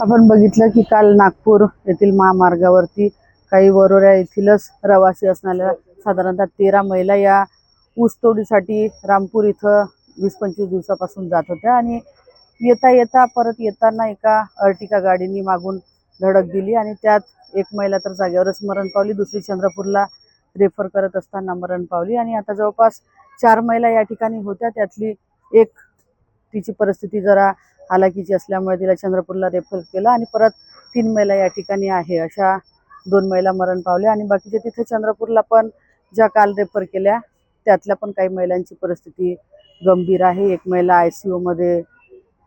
आपण बघितलं की काल नागपूर येथील महामार्गावरती काही वरोऱ्या येथीलच रवासी असणाऱ्या साधारणतः तेरा महिला या ऊसतोडीसाठी रामपूर इथं वीस पंचवीस दिवसापासून जात होत्या आणि येता येता परत येताना एका अर्टिका गाडीने मागून धडक दिली आणि त्यात एक महिला तर जागेवरच मरण पावली दुसरी चंद्रपूरला रेफर करत असताना मरण पावली आणि आता जवळपास चार महिला या ठिकाणी होत्या. त्यातली एक तिची परिस्थिती जरा हालाकीची असल्यामुळे तिला चंद्रपूरला रेफर केलं आणि परत तीन महिला या ठिकाणी आहे. अशा दोन महिला मरण पावल्या आणि बाकीच्या तिथे चंद्रपूरला पण ज्या काल रेफर केल्या त्यातल्या पण काही महिलांची परिस्थिती गंभीर आहे. एक महिला आय सी यूमध्ये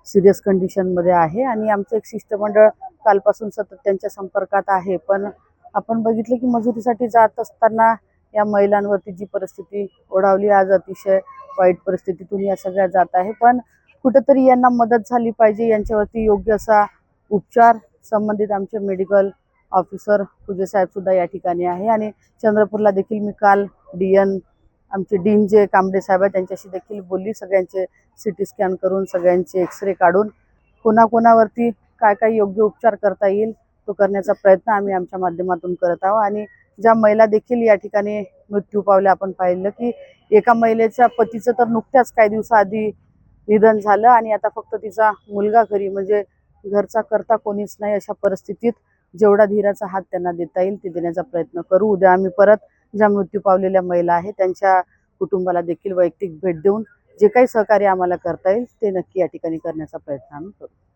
सिरियस कंडिशनमध्ये आहे आणि आमचं एक शिष्टमंडळ कालपासून सतत त्यांच्या संपर्कात आहे. पण आपण बघितलं की मजुरीसाठी जात असताना या महिलांवरती जी परिस्थिती ओढावली आज अतिशय वाईट परिस्थितीतून या सगळ्या जात आहे. पण कुठंतरी यांना मदत झाली पाहिजे. यांच्यावरती योग्य असा उपचार संबंधित आमचे मेडिकल ऑफिसर पूजे सुद्धा या ठिकाणी आहे. आणि चंद्रपूरला देखील मी काल डी एन आमचे डीन जे कांबडे साहेब आहेत त्यांच्याशी देखील बोलली. सगळ्यांचे सी टी स्कॅन करून सगळ्यांचे एक्सरे काढून कोणाकोणावरती काय काय योग्य उपचार करता येईल तो करण्याचा प्रयत्न आम्ही आमच्या माध्यमातून करत आहोत. आणि ज्या महिला देखील या ठिकाणी मृत्यू पावल्या आपण पाहिलं की एका महिलेच्या पतीचं तर नुकत्याच काही दिवसाआधी निधन झालं आणि आता फक्त तिचा मुलगा घरी म्हणजे घरचा करता कोणीच नाही अशा परिस्थितीत जेवढा धीराचा हात त्यांना देता येईल ते देण्याचा प्रयत्न करू. उद्या आम्ही परत ज्या मृत्यू पावलेल्या महिला आहेत त्यांच्या कुटुंबाला देखील वैयक्तिक भेट देऊन जे काही सहकार्य आम्हाला करता येईल ते नक्की या ठिकाणी करण्याचा प्रयत्न आम्ही करू.